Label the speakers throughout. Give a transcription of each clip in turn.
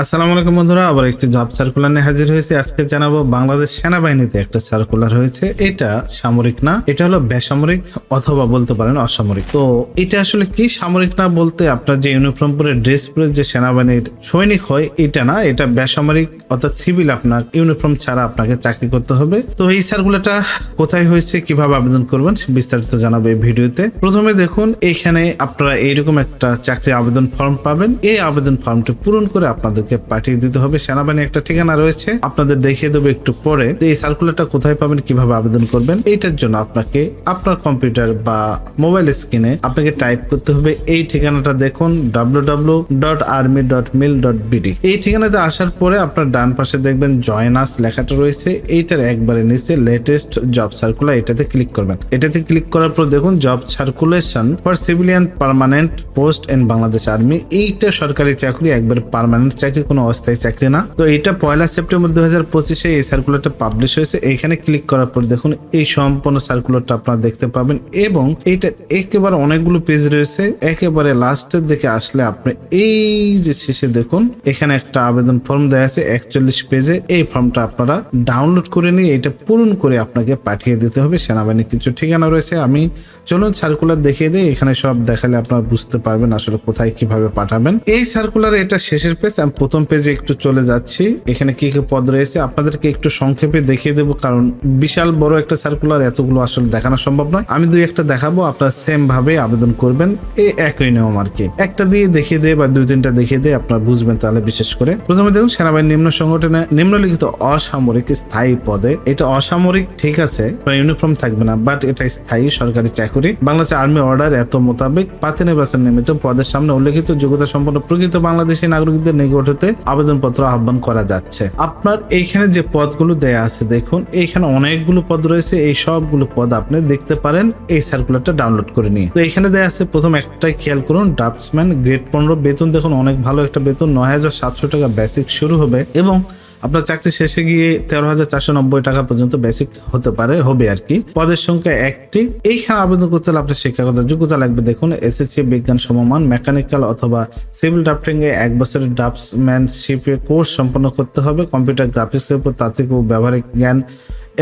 Speaker 1: আসসালামু আলাইকুম বন্ধুরা, আবার একটি জব সার্কুলার নিয়ে হাজির হয়েছে। আজকে জানাব বাংলাদেশ সেনাবাহিনীতে একটা সার্কুলার হয়েছে। এটা সামরিক না, এটা হলো বেসামরিক অথবা বলতে পারেন অসামরিক। তো এটা আসলে কি সামরিক না বলতে আপনার যে ইউনিফর্ম পরে ড্রেস পরে যে সেনাবাহিনীর সৈনিক হয়, এটা না, এটা বেসামরিক অর্থাৎ সিভিল আপনার ইউনিফর্ম ছাড়া আপনাকে চাকরি করতে হবে। তো এই সার্কুলারটা কোথায় হয়েছে, কীভাবে আবেদন করবেন বিস্তারিত জানাব এই ভিডিওতে। প্রথমে দেখুন, এখানে আপনারা এইরকম একটা চাকরি আবেদন ফর্ম পাবেন। এই আবেদন ফর্মটি পূরণ করে আপনাদেরকে পাঠিয়ে দিতে হবে। সেনাবাহিনী একটা ঠিকানা রয়েছে। আপনাদের দেখিয়ে দেবো একটু পরে এই সার্কুলারটা কোথায় পাবেন, কীভাবে আবেদন করবেন। এইটার জন্য আপনাকে আপনার কম্পিউটার বা মোবাইল স্ক্রিনে আপনাকে টাইপ করতে হবে। এই ঠিকানাটা দেখুন, www.army.mil.bd এই ঠিকানাতে আসার পরে আপনার ডান পাশে দেখবেন জয়েন আস লেখাটা রয়েছে। এইটার একবারে নিচে লেটেস্ট জব সার্কুলার এটাতে ক্লিক করবেন। এটাতে ক্লিক করার পর দেখুন job circulation for civilian permanent post in Bangladesh army এইটা সরকারি চাকরি, একবারে পার্মানেন্ট চাকরি। কোনো অস্থায়ী চাকরি না। তো এটা পয়লা সেপ্টেম্বর দুই হাজার পঁচিশে এই সার্কুলারটা পাবলিশ হয়েছে। এইখানে ক্লিক করার পর দেখুন, এই সম্পূর্ণ সার্কুলারটা আপনারা দেখতে পাবেন এবং এইটা একেবারে অনেকগুলো পেজ রয়েছে। একেবারে লাস্টের দিকে আসলে আপনি এই যে শেষে দেখুন, এখানে একটা আবেদন ফর্ম দেওয়া আছে, একচল্লিশ পেজে এই ফর্মটা আপনারা ডাউনলোড করে নিয়ে এটা পূরণ করে আপনাকে পাঠিয়ে দিতে হবে। সেনাবাহিনীর কিছু ঠিকানা রয়েছে। আমি চলুন সার্কুলার দেখিয়ে দিই। এখানে সব দেখালে আপনারা বুঝতে পারবেন আসলে কোথায় কীভাবে পাঠাবেন। এই সার্কুলার এটা শেষের পেজ আমি প্রথম পেজে একটু চলে যাচ্ছি। এখানে কি কি পদ রয়েছে? আপনাদেরকে একটু সংক্ষেপে দেখিয়ে দেবো, কারণ বিশাল বড় একটা সার্কুলার এতগুলো আসলে দেখানো সম্ভব নয়। আমি দুই একটা দেখাবো, আপনারা সেম ভাবে আবেদন করবেন। এই একই নিয়ম আর কি। একটা দিয়ে দেখিয়ে দিয়ে বা দুই তিনটা দেখিয়ে দিয়ে, আপনারা বুঝবেন তাহলে বিশেষ করে। প্রথমে দেখুন, সেনাবাহিনী নিম্ন সংগঠনে নিম্নলিখিত অসামরিক স্থায়ী পদে। এটা অসামরিক ঠিক আছে ইউনিফর্ম থাকবে না বাট এটা স্থায়ী সরকারি চাকরি। বাংলাদেশ আর্মি অর্ডার এত মোতাবেক পাতি নির্বাচন নিমিত্ত পদের সামনে উল্লেখিত যোগ্যতা সম্পন্ন প্রকৃত বাংলাদেশী নাগরিকদের নিকট হতে আবেদনপত্র আহ্বান করা যাচ্ছে। আপনার এখানে যে পদগুলো দেয়া আছে, দেখুন, এইখানে অনেকগুলো পদ রয়েছে। এই সবগুলো পদ আপনি দেখতে পারেন। এই সার্কুলারটা ডাউনলোড করে নিয়ে। তো এখানে দেয়া আছে, প্রথম একটাই খেয়াল করুন ড্রাফটসম্যান গ্রেড পনেরো, বেতন। দেখুন, অনেক ভালো একটা বেতন, নয় হাজার সাতশো টাকা বেসিক শুরু হবে। এবং আপনার চাকরি শেষে গিয়ে তেরো হাজার চারশো নব্বই টাকা পর্যন্ত বেসিক হতে পারে, হবে আর কি। পদের সংখ্যা একটি। এইখানে আবেদন করতে হলে আপনার শিক্ষাগত যোগ্যতা লাগবে। দেখুন, এসএসসি, বিজ্ঞান, সমমান মেকানিক্যাল অথবা সিভিল ড্রাফটিং এ এক বছরের ড্রাফটসম্যানশিপ কোর্স সম্পন্ন করতে হবে। কম্পিউটার গ্রাফিক্সের উপর তাত্ত্বিক ও ব্যবহারিক জ্ঞান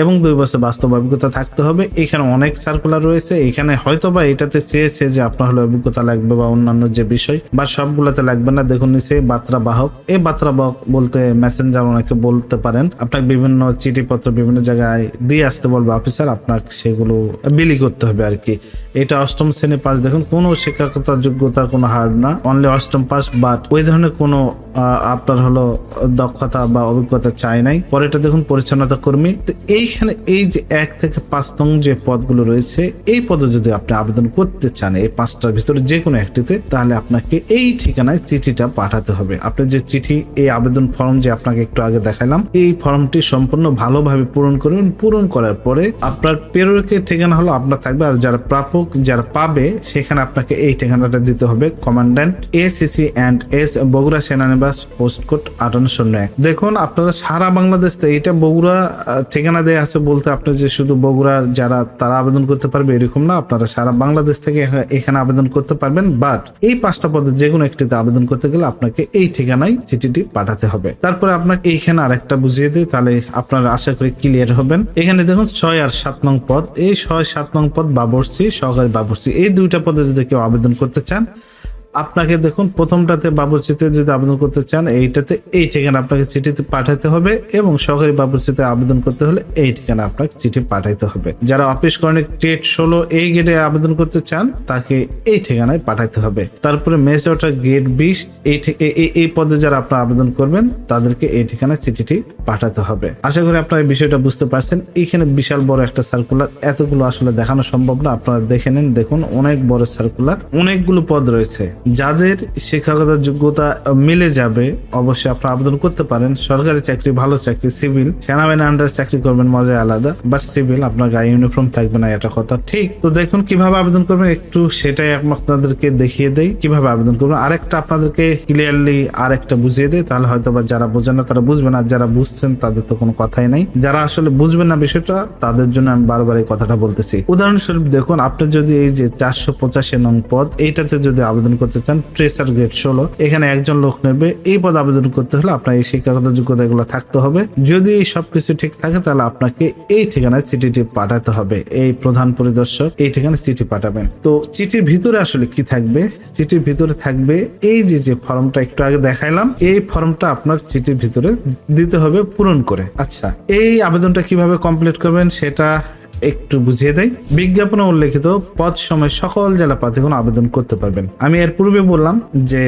Speaker 1: এবং দুই বছর বাস্তব অভিজ্ঞতা থাকতে হবে। এখানে অনেক সার্কুলার রয়েছে। এখানে হয়তো বা এটাতে চেয়েছে যে আপনার হলো অভিজ্ঞতা লাগবে বা অন্যান্য যে বিষয়, বা সবগুলোতে লাগবে না। দেখুন, নিচে বার্তা বাহক এই বার্তা বাহক বলতে মেসেঞ্জার অনেকে বলতে পারেন। আপনাকে বিভিন্ন চিঠিপত্র বিভিন্ন জায়গায় দিয়ে আসতে বলবে অফিসার আপনাকে সেগুলো বিলি করতে হবে আর কি। এটা অষ্টম শ্রেণি পাস। দেখুন, কোনো শিক্ষাগত যোগ্যতার কোনো হার না। অনলি অষ্টম পাস বাট ওই ধরনের কোনো আপনার হলো দক্ষতা বা অভিজ্ঞতা চাই নাই। পরেটা দেখুন, পরিচ্ছন্নতা কর্মী। তো এইখানে এই যে এক থেকে পাঁচ নং যে পদগুলো রয়েছে, এই পদে যদি আপনি আবেদন করতে চান, এই পাঁচটার ভিতরে যে কোনো একটিতে, তাহলে আপনাকে এই ঠিকানায় চিঠিটা পাঠাতে হবে। আপনি যে চিঠি, এই আবেদন ফর্ম যে আপনাকে একটু আগে দেখালাম এই ফর্মটি সম্পূর্ণ ভালোভাবে পূরণ করবেন। পূরণ করার পরে আপনার প্রেরকের ঠিকানা হলো আপনার থাকবে, আর যারা প্রাপক, যারা পাবে, সেখানে আপনাকে এই ঠিকানাটা দিতে হবে, commandant ACC and S Bogura সেনানিবাস post code আটান্ন শূন্য এক। দেখুন, আপনারা সারা বাংলাদেশ এটা বগুড়া ঠিকানা দেয়া আছে বলতে আপনি যে শুধু বগুড়া যারা তারা আবেদন করতে পারবে এরকম না, আপনারা সারা বাংলাদেশ থেকে এখানে আবেদন করতে পারবেন বাট এই পাঁচটা পদে যে কোনো একটিতে আবেদন করতে গেলে আপনাকে এই ঠিকানায় চিঠিটি পাঠাতে হবে। তারপরে আপনাকে এইখানে আরেকটা বুঝিয়ে দিই, তাহলে আপনারা আশা করি ক্লিয়ার হবেন। এখানে দেখুন ছয় আর সাত নং পদ, এই ছয় সাত নং পদ বাবরসি সহকারী বাবরসি এই দুইটা পদে যদি কেউ আবেদন করতে চান আপনাকে দেখুন, প্রথমটাতে বাবুর্চিতে যদি আবেদন করতে চান, এইটাতে এই ঠিকানা আপনাকে চিঠিতে পাঠাতে হবে এবং সরকারি বাবুর্চিতে আবেদন করতে হলে এই ঠিকানা আপনাকে চিঠি পাঠাইতে হবে। যারা অফিস কর্নিক টেট ষোলো এই গেটে আবেদন করতে চান, তাকে এই ঠিকানায় পাঠাইতে হবে। তারপরে মেস ওয়াটার গেট বিশ, এই- এই পদে যারা আপনারা আবেদন করবেন, তাদেরকে এই ঠিকানায় চিঠিটি পাঠাতে হবে। আশা করি আপনারা এই বিষয়টা বুঝতে পারছেন। এখানে বিশাল বড় একটা সার্কুলার এতগুলো আসলে দেখানো সম্ভব না। আপনারা দেখে নিন, দেখুন, অনেক বড় সার্কুলার অনেকগুলো পদ রয়েছে। যাদের শিক্ষাগত যোগ্যতা মিলে যাবে, অবশ্যই আপনারা আবেদন করতে পারেন। সরকারি চাকরি, ভালো চাকরি, সিভিল। সেনাবাহিনী আন্ডার চাকরি করবেন মজা আলাদা। বাট সিভিল আপনার গায়ে ইউনিফর্ম থাকবে না, এটা কথা ঠিক। তো দেখুন, কীভাবে আবেদন করবেন? একটু সেটাই আপনাদেরকে দেখিয়ে দেই। কীভাবে আবেদন করবেন? আরেকটা আপনাদেরকে ক্লিয়ারলি আরেকটা বুঝিয়ে দেয় তাহলে হয়তো বা যারা বোঝেন না, তারা বুঝবেন আর যারা বুঝছেন, তাদের তো কোনো কথাই নাই। যারা আসলে বুঝবেন না বিষয়টা, তাদের জন্য আমি বারবার এই কথাটা বলতেছি। উদাহরণস্বরূপ দেখুন, আপনি যদি এই যে চারশো পঁচাশি নং পদ, এইটাতে যদি আবেদন করতে করতে চান ট্রেসার গ্রেড ষোলো। এখানে একজন লোক নেবে। এই পদ আবেদন করতে হলে আপনার এই শিক্ষাগত যোগ্যতা এগুলো থাকতে হবে। যদি এই সবকিছু ঠিক থাকে, তাহলে আপনাকে এই ঠিকানায় চিঠিটি পাঠাতে হবে। এই প্রধান পরিদর্শক এই ঠিকানায় চিঠি পাঠাবেন। তো চিঠির ভিতরে আসলে কি থাকবে? চিঠির ভিতরে থাকবে এই যে যে ফর্মটা একটু আগে দেখাইলাম, এই ফর্মটা আপনার চিঠির ভিতরে দিতে হবে পূরণ করে। আচ্ছা এই আবেদনটা কীভাবে কমপ্লিট করবেন সেটা একটু বুঝিয়ে দেয় বিজ্ঞাপনে উল্লেখিত পদ সময় সকল জেলা প্রার্থীগণ আবেদন করতে পারবেন। আমি এর পূর্বে বললাম যে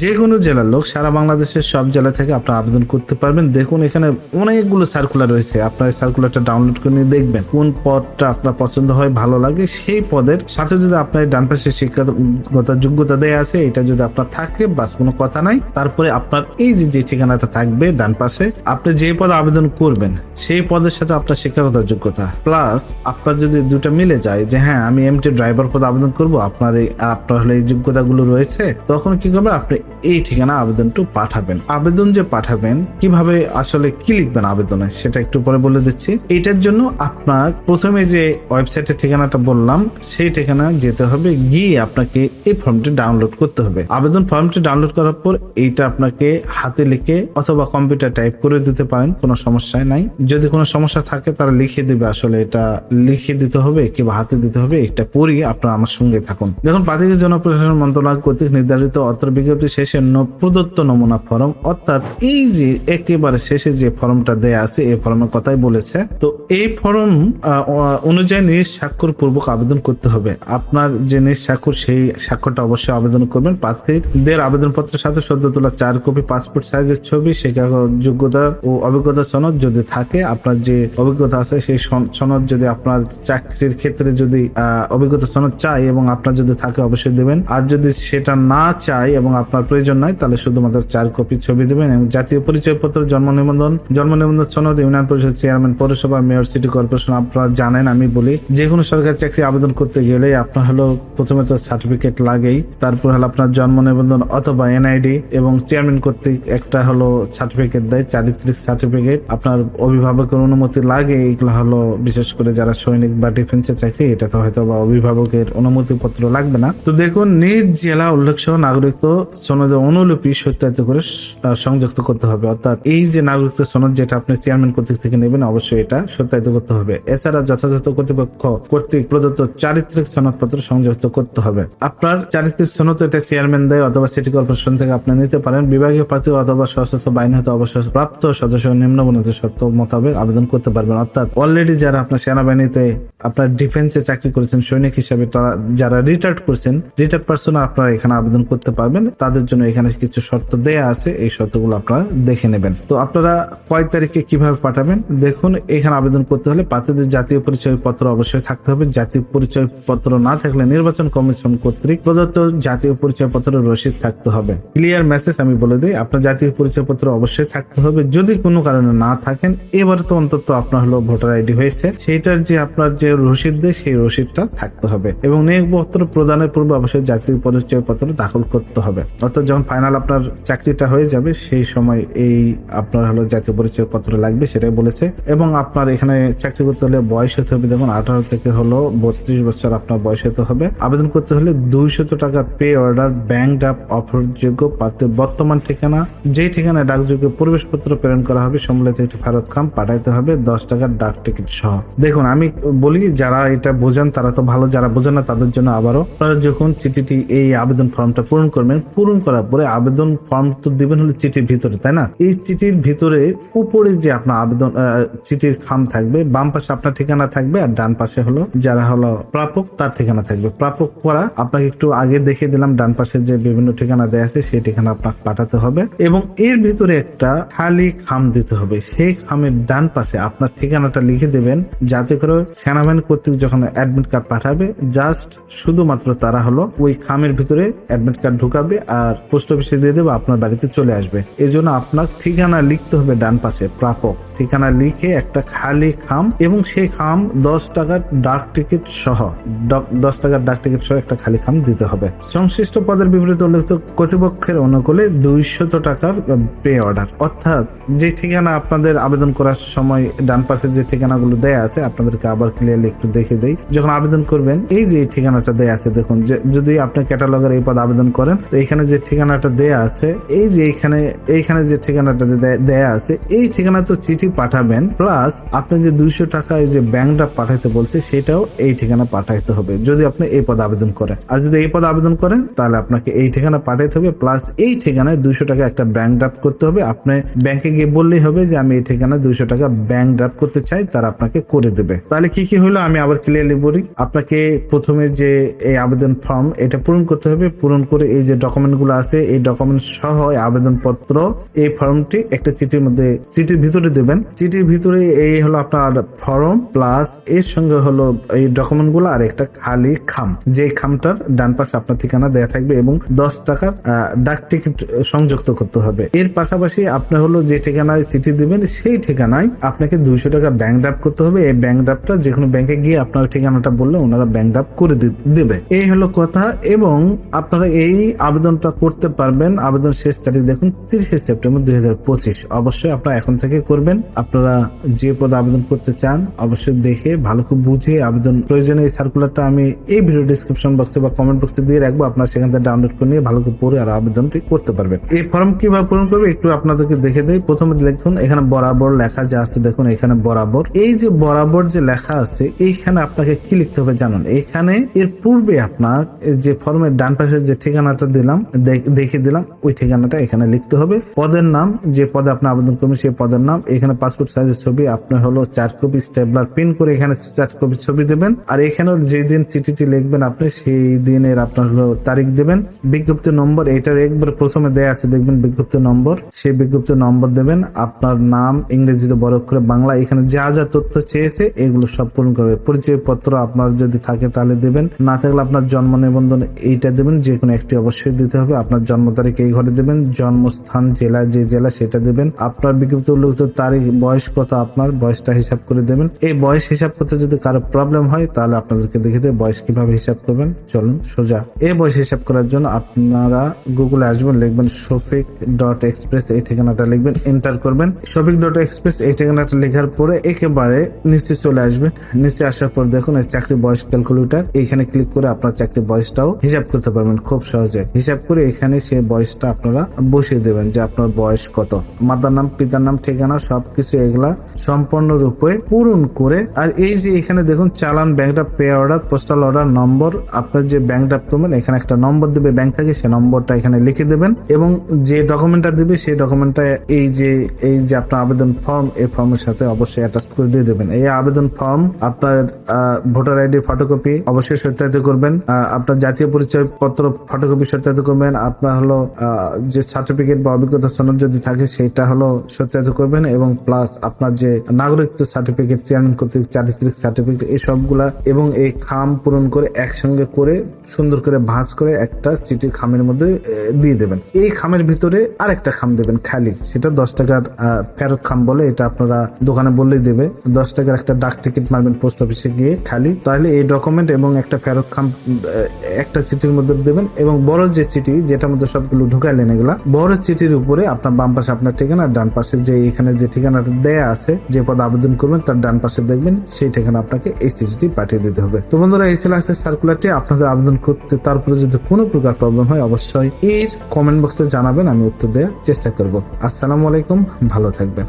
Speaker 1: যে কোনো জেলার লোক সারা বাংলাদেশের সব জেলা থেকে আপনারা আবেদন করতে পারবেন। দেখুন, এখানে অনেকগুলো সার্কুলার রয়েছে। আপনার সার্কুলারটা ডাউনলোড করে নিয়ে দেখবেন কোন পদটা আপনার পছন্দ হয়, ভালো লাগে। সেই পদের সাথে যদি আপনার ডান পাশে শিক্ষাগত যোগ্যতা দেয়া আছে, এটা যদি আপনার থাকে, বাস কোনো কথা নাই। তারপরে আপনার এই যে যে ঠিকানাটা থাকবে ডান পাশে, আপনি যে পদে আবেদন করবেন, সেই পদের সাথে আপনার শিক্ষাগত যোগ্যতা। প্লাস আপনার যদি দুটো মিলে যায় যে হ্যাঁ আমি এমটি ড্রাইভার পদে আবেদন করব, আপনার এই আপনার হলে এই যোগ্যতাগুলো রয়েছে, তখন কি করবেন? আপনি এই ঠিকানা আবেদনটা পাঠাবেন। আবেদন যে পাঠাবেন, কীভাবে আসলে কি লিখবেন আবেদনে, সেটা একটু পরে বলে দিচ্ছি। এইটার জন্য আপনার প্রথমে যে ওয়েবসাইটের ঠিকানাটা বললাম, সেই ঠিকানা যেতে হবে, গিয়ে আপনাকে এই ফর্মটি ডাউনলোড করতে হবে। আবেদন ফর্মটি ডাউনলোড করার পর এইটা আপনাকে হাতে লিখে অথবা কম্পিউটার টাইপ করে দিতে পারেন, কোনো সমস্যা নাই। যদি কোনো সমস্যা থাকে, তারা লিখে দিবে আসলে এটা লিখে দিতে হবে কিংবা হাতে দিতে হবে এটা পড়িয়ে আপনারা আমার সঙ্গে থাকুন। দেখুন, প্রাথমিক জনপ্রশাসন মন্ত্রণালয় কর্তৃক নির্ধারিত অত্র বিজ্ঞপ্তি শেষে প্রদত্ত নমুনা ফর্ম, অর্থাৎ এই যে একেবারে শেষে যে ফর্মটা দেয়া আছে, এই ফর্মের কথাই বলেছে। তো এই ফর্ম অনুযায়ী নিজ স্বাক্ষর পূর্বক আবেদন করতে হবে। আপনার যে নিজ স্বাক্ষর, সেই স্বাক্ষরটা অবশ্যই আবেদন করবেন। প্রার্থীদের আবেদনপত্রের সাথে সদ্য তোলা চার কপি পাসপোর্ট সাইজের ছবি, শিক্ষাগত যোগ্যতা ও অভিজ্ঞতা সনদ যদি থাকে, আপনার যে অভিজ্ঞতা আছে, সেই সন- সনদ যদি আপনার চাকরির ক্ষেত্রে যদি অভিজ্ঞতা সনদ চাই এবং আপনার যদি থাকে অবশ্যই দেবেন। আর যদি সেটা না চাই এবং আপনার প্রয়োজন নাই, তাহলে শুধুমাত্র চার কপি ছবি দেবেন এবং জাতীয় পরিচয়পত্র, জন্ম নিবন্ধন জন্ম নিবন্ধন সনদ, ইউনিয়ন পরিষদ চেয়ারম্যান, পৌরসভা, মেয়র, সিটি কর্পোরেশন, আপনারা জানেন, আমি বলি, যে কোনো সরকারি চাকরি আবেদন করতে গেলে আপনার হলো প্রথমে তো সার্টিফিকেট লাগেই, তারপর হলো আপনার জন্ম নিবন্ধন অথবা এনআইডি এবং চেয়ারম্যান কর্তৃক একটা হলো সার্টিফিকেট দেয়, চারিত্রিক সার্টিফিকেট আপনার অভিভাবকের অনুমতি লাগে এগুলো হলো বিশেষ করে যারা সৈনিক বা ডিফেন্সের চাকরি এটাতে হয়তো বা অভিভাবকের অনুমতি পত্র লাগবে না। তো দেখুন, নিজ জেলা উল্লেখ সহ নাগরিকত্ব সনদের অনুলিপি সত্যায়িত করে সংযুক্ত করতে হবে। অর্থাৎ এই যে নাগরিকত্ব সনদ যেটা আপনি চেয়ারম্যান কর্তৃক থেকে নেবেন, অবশ্যই এটা সত্যায়িত করতে হবে। এছাড়া যথাযথ কর্তৃপক্ষ কর্তৃক প্রদত্ত চারিত্রিক সনদপত্র সংযুক্ত করতে হবে। আপনার চারিত্রিক সনদ এটা চেয়ারম্যান দেয়, অথবা সিটি কর্পোরেশন থেকে আপনি নিতে পারেন। বিভাগীয় প্রার্থী অথবা সশস্ত্র বাহিনী হতে অবশ্যই প্রাপ্ত সদস্য নিম্নবর্ণিত শর্ত মোতাবেক আবেদন করতে পারবেন। অর্থাৎ অলরেডি যারা আপনার সেনাবাহিনীতে আপনার ডিফেন্সে চাকরি করেছেন, সৈনিক হিসাবে তারা যারা রিটায়ার্ড করছেন রিটায়ার্ড পার্সন আপনারা এখানে আবেদন করতে পারবেন। তাদের জন্য এখানে কিছু শর্ত দেয়া আছে, এই শর্তগুলো আপনারা দেখে নেবেন। তো আপনারা কয় তারিখে কীভাবে পাঠাবেন? দেখুন, এখানে আবেদন করতে হলে প্রার্থীদের জাতীয় পরিচয় পত্র অবশ্যই থাকতে হবে। জাতীয় পরিচয় পত্র না থাকলে নির্বাচন কমিশন কর্তৃক প্রদত্ত জাতীয় পরিচয় পত্রের রসিদ থাকতে হবে। ক্লিয়ার মেসেজ আমি বলে দিই, আপনার জাতীয় পরিচয় পত্র অবশ্যই থাকতে হবে। যদি কোনো কারণে না থাকেন, এবার তো অন্তত আপনার হলো ভোটার আইডি হয়েছে। সেইটার যে আপনার যে রসিদ দেয়, সেই রসিদটা থাকতে হবে। এবং নিয়োগপত্র প্রদানের পূর্বে অবশ্যই জাতীয় পরিচয় পত্র দাখিল করতে হবে। অর্থাৎ যখন ফাইনাল আপনার চাকরিটা হয়ে যাবে, সেই সময় এই আপনার হলো জাতীয় পরিচয় পত্র লাগবে, সেটাই বলেছে। এবং আপনার এখানে চাকরি করতে হলে বয়স হতে হবে দেখুন আঠারো থেকে হলো বত্রিশ বছর আপনার বয়স হতে হবে। আবেদন করতে হলে দুইশত টাকা পে অর্ডার ব্যাংক ডাপ অফারযোগ্য প্রার্থীর বর্তমান ঠিকানা, যেই ঠিকানায় ডাকযোগ্য প্রবেশপত্র প্রেরণ করা হবে সম্মিলিত একটি ফেরত খাম পাঠাইতে হবে, দশ টাকার ডাক টিকিট সহ। দেখুন আমি বলি, যারা এটা বোঝেন, তারা তো ভালো, যারা বোঝেন না, তাদের জন্য আবারও আপনারা যখন চিঠিটি এই আবেদন ফর্মটা পূরণ করবেন, পূরণ করার পরে আবেদন ফর্ম তো দিবেন হলো চিঠির ভিতরে, তাই না? এই চিঠির ভিতরে উপরে যে আপনার আবেদন চিঠির খাম থাকবে, বাম পাশে আপনার ঠিকানা থাকবে, আর ডান পাশে হলো, যারা হলো প্রাপক, তার ঠিকানা থাকবে। প্রাপক করা আপনাকে একটু আগে দেখে দিলাম, ডান পাশে যে বিভিন্ন ঠিকানা দেয়া আছে, সেই ঠিকানা আপনাকে পাঠাতে হবে। এবং এর ভিতরে একটা খালি খাম দিতে হবে। সেই খামের ডান পাশে আপনার ঠিকানাটা লিখে দেবেন, যাতে করে সেনাবাহিনী কর্তৃক যখন অ্যাডমিট কার্ড পাঠাবে জাস্ট শুধুমাত্র তারা হলো ওই খামের ভিতরে অ্যাডমিট কার্ড ঢুকাবে আর পোস্ট অফিসে দিয়ে দেবে, আপনার বাড়িতে চলে আসবে। এই জন্য আপনার ঠিকানা লিখতে হবে ডান পাশে, প্রাপক। ঠিকানা লিখে একটা খালি খাম এবং সেই খাম দশ টাকার ডাক টিকিট সহ দশ টাকার ডাক টিকিট সহ একটা খালি খাম দিতে হবে। সংশ্লিষ্ট পদের বিপরীতে উল্লেখিত কর্তৃপক্ষের অনুকূলে দুইশত টাকার পে অর্ডার অর্থাৎ যে ঠিকানা আপনাদের আবেদন করার সময় ডান পাশে যে ঠিকানাগুলো দেয়া আছে, আপনারা আপনাদেরকে আবার ক্লিয়ারলি একটু দেখে দেই। যখন আবেদন করবেন, এই যে ঠিকানাটা দেয়া আছে, দেখুন, যে যদি আপনি ক্যাটালগের এই পদ আবেদন করেন, তো এখানে যে ঠিকানাটা দেয়া আছে, এই যে এখানে, এইখানে যে ঠিকানাটা দেয়া আছে, এই ঠিকানা তো চিঠি পাঠাবেন, প্লাস আপনি যে দুইশো টাকা এই যে ব্যাংক ড্রাফট পাঠাইতে বলছে, সেটাও এই ঠিকানা পাঠাইতে হবে, যদি আপনি এই পদ আবেদন করেন। আর যদি এই পদ আবেদন করেন, তাহলে আপনাকে এই ঠিকানা পাঠাইতে হবে, প্লাস এই ঠিকানায় দুইশো টাকা একটা ব্যাংক ড্রাফট করতে হবে। আপনি ব্যাংকে গিয়ে বললেই হবে যে, আমি এই ঠিকানায় দুইশো টাকা ব্যাংক ড্রাফট করতে চাই, তারা আপনাকে করে দেবে। তাহলে কি কি হলো আমি আবার ক্লিয়ারলি বলি। আপনাকে প্রথমে যে এই আবেদন ফর্ম এটা পূরণ করতে হবে। পূরণ করে এই যে ডকুমেন্টগুলো আছে, এই ডকুমেন্ট সহ এই আবেদনপত্র, এই ফর্মটি একটা চিঠির মধ্যে, চিঠির ভিতরে দেবেন। চিঠির ভিতরে এই হলো আপনার ফর্ম প্লাস এর সঙ্গে হলো এই ডকুমেন্টগুলো আর একটা খালি খাম। যে খামটার ডান পাশে আপনার ঠিকানা দেয়া থাকবে এবং দশ টাকার ডাক টিকিট সংযুক্ত করতে হবে। এর পাশাপাশি আপনি হলো যে ঠিকানায় চিঠি দিবেন, সেই ঠিকানায় আপনাকে দুইশো টাকা ব্যাংক ড্রাফট করতে হবে। এই ব্যাংক ড্রাফটটা যে কোনো ব্যাংকে গিয়ে আপনার ঠিকানাটা বললে ওনারা ব্যাংক ড্রাফট করে দেবে। এই হলো কথা, এবং আপনারা এই আবেদনটা করতে পারবেন। আবেদন শেষ তারিখ দেখুন, তিরিশে সেপ্টেম্বর দু হাজার পঁচিশ। অবশ্যই আপনারা এখন থেকে করবেন। আপনারা যে পদে আবেদন করতে চান, অবশ্যই দেখে, ভালো করে বুঝে আবেদন প্রয়োজনে এই সার্কুলারটা আমি এই ভিডিও ডিসক্রিপশন বক্সে বা কমেন্ট বক্সে দিয়ে রাখব। আপনারা সেখান থেকে ডাউনলোড করে নিয়ে ভালো করে পড়ে আর আবেদনটি করতে পারবেন। এই ফর্ম কীভাবে পূরণ করবে একটু আপনাদেরকে দেখে দেয় প্রথমে দেখুন, এখানে বরাবর লেখা যা আছে, দেখুন এখানে বরাবর। এই যে বরাবর যে লেখা আছে, এইখানে আপনাকে কি লিখতে হবে জানুন। এখানে এর পূর্বে আপনার যে ফর্মের ডান পাশের যে ঠিকানাটা দিলাম, দেখ- দেখিয়ে দিলাম, ওই ঠিকানাটা এখানে লিখতে হবে। পদের নাম, যে পদে আপনি আবেদন করবেন সেই পদের নাম, এখানে পাসপোর্ট সাইজের ছবি, আপনি হলো চার কপি স্টেপলার পিন করে এখানে চার কপি ছবি দেবেন। আর এখানে যে দিন চিঠিটি লিখবেন আপনি, সেই দিনের আপনার তারিখ দেবেন। বিজ্ঞপ্তি নম্বর এটার একবার প্রথমে দেয়া আছে, দেখবেন বিজ্ঞপ্তি নম্বর। সেই বিজ্ঞপ্তি নম্বর দেবেন, আপনার নাম, ইংরেজিতে বড় করে বাংলা, এখানে যা যা তথ্য চেয়েছে এগুলো সব পূরণ করবে। পরিচয় পত্র আপনার যদি থাকে তাহলে দেবেন। না থাকলে আপনার জন্ম নিবন্ধন এইটা দেবেন যে কোনো একটি অবশ্যই দিতে হবে। আপনার জন্ম তারিখ এই ঘরে দেবেন, জন্মস্থান, জেলা, যে জেলা সেটা দেবেন। আপনার বিজ্ঞপ্তি উল্লেখিত তারিখ, বয়স কত আপনার, বয়সটা হিসাব করে দেবেন। এই বয়স হিসাব করতে যদি কারও প্রবলেম হয়, তাহলে আপনাদেরকে দেখে দেয় বয়স কীভাবে হিসাব করবেন। চলুন সোজা। এই বয়স হিসাব করার জন্য আপনারা গুগলে আসবেন, লিখবেন শফিক ডট এক্সপ্রেস এই ঠিকানাটা লিখবেন এন্টার করবেন। শফিক ডট এক্সপ্রেস এই ঠিকানাটা লেখার পরে একেবারে নিচে চলে আসবেন নিচে আসার পর দেখুন এই চাকরি বয়স ক্যালকুলেটার এইখানে ক্লিক করে আপনার চাকরি বয়সটাও হিসাব করতে পারবেন খুব সহজে। হিসাব করে এখানে সেই বয়সটা আপনারা বসিয়ে দেবেন যে আপনার বয়স কত। মাতার নাম, পিতার নাম, ঠিকানা সবকিছু এগুলা সম্পূর্ণরূপে পূরণ করে। আর এই যে এখানে দেখুন চালান ব্যাংকটা pay order postal order number আপনার যে ব্যাংক ড্রাফট করবেন এখানে একটা নম্বর দেবে ব্যাংক থেকে সেই নম্বরটা এখানে লিখে দেবেন। এবং যে ডকুমেন্টটা দিবে, সেই ডকুমেন্টটা এই যে এই যে আপনার আবেদন ফর্ম এই ফর্মের সাথে অবশ্যই অ্যাটাচ করে দিয়ে দেবেন। এই আবেদন ফর্ম, আপনার ভোটার আইডি, ফটোকপি অবশ্যই সত্যায়িত করবেন। আপনার জাতীয় পরিচয় পত্র ফটোকপি সত্যায়িত করবেন। আপনার হলো যে সার্টিফিকেট বা অভিজ্ঞতা সনদ যদি থাকে, সেটা হলো সত্যায়িত করবেন এবং প্লাস আপনার যে নাগরিকত্ব সার্টিফিকেট চেয়ারম্যান কর্তৃক চারিত্রিক সার্টিফিকেট এই সবগুলা এবং এই খাম পূরণ করে একসঙ্গে করে, সুন্দর করে ভাঁজ করে একটা চিঠি খামের মধ্যে দিয়ে দেবেন। এই খামের ভিতরে আরেকটা খাম দেবেন, খালি। সেটা দশ টাকার ফেরত খাম বলে এটা আপনারা দোকানে বললেই দেবে। দশ টাকার একটা ডাক টিকিট মারবেন পোস্ট অফিসে গিয়ে খালি, তাহলে এই ডকুমেন্ট এবং একটা ফেরত খাম একটা চিঠির মধ্যে দেবেন এবং বড় যে চিঠি, যেটার মধ্যে সবগুলো ঢুকাইলেন এগুলা, বড় চিঠির উপরে আপনার বাম পাশে আপনার ঠিকানা, ডান পাশে যে এখানে যে ঠিকানাটা দেয়া আছে, যে পদ আবেদন করবেন তার ডান পাশে দেখবেন সেই ঠিকানা আপনাকে এই চিঠিটি পাঠিয়ে দিতে হবে। তো বন্ধুরা, এই ছিল সার্কুলারটি আপনাদের আবেদন করতে, তারপরে যদি কোনো প্রকার প্রবলেম হয়, অবশ্যই এর কমেন্ট বক্সে জানাবেন, আমি উত্তর দেওয়ার চেষ্টা করব। আসসালামু আলাইকুম, ভালো থাকবেন।